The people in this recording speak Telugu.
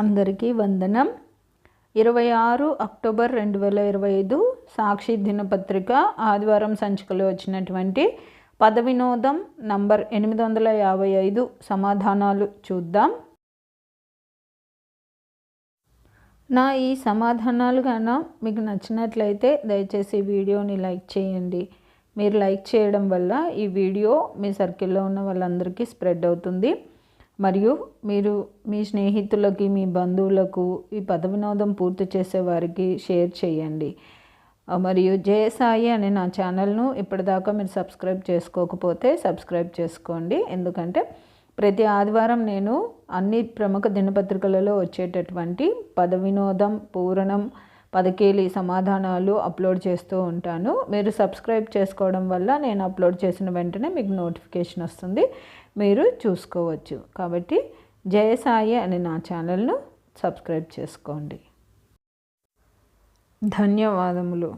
అందరికీ వందనం. ఇరవై ఆరు అక్టోబర్ రెండు వేల ఇరవై ఐదు సాక్షి దినపత్రిక ఆదివారం సంచికలో వచ్చినటువంటి పద వినోదం నంబర్ ఎనిమిది వందల యాభై ఐదు సమాధానాలు చూద్దాం. నా ఈ సమాధానాలు గాన మీకు నచ్చినట్లయితే దయచేసి వీడియోని లైక్ చేయండి. మీరు లైక్ చేయడం వల్ల ఈ వీడియో మీ సర్కిల్లో ఉన్న వాళ్ళందరికీ స్ప్రెడ్ అవుతుంది. మరియు మీరు మీ స్నేహితులకి మీ బంధువులకు ఈ పద వినోదం పూర్తి చేసేవారికి షేర్ చేయండి. మరియు జయసాయి అనే నా ఛానల్ను ఇప్పటిదాకా మీరు సబ్స్క్రైబ్ చేసుకోకపోతే సబ్స్క్రైబ్ చేసుకోండి. ఎందుకంటే ప్రతి ఆదివారం నేను అన్ని ప్రముఖ దినపత్రికలలో వచ్చేటటువంటి పద వినోదం పూరణం పదకేలి సమాధానాలు అప్లోడ్ చేస్తూ ఉంటాను. మీరు సబ్స్క్రైబ్ చేసుకోవడం వల్ల నేను అప్లోడ్ చేసిన వెంటనే మీకు నోటిఫికేషన్ వస్తుంది. మీరు చూసుకోవచ్చు. కాబట్టి జయసాయి అనే నా ఛానల్ను సబ్స్క్రైబ్ చేసుకోండి. ధన్యవాదములు.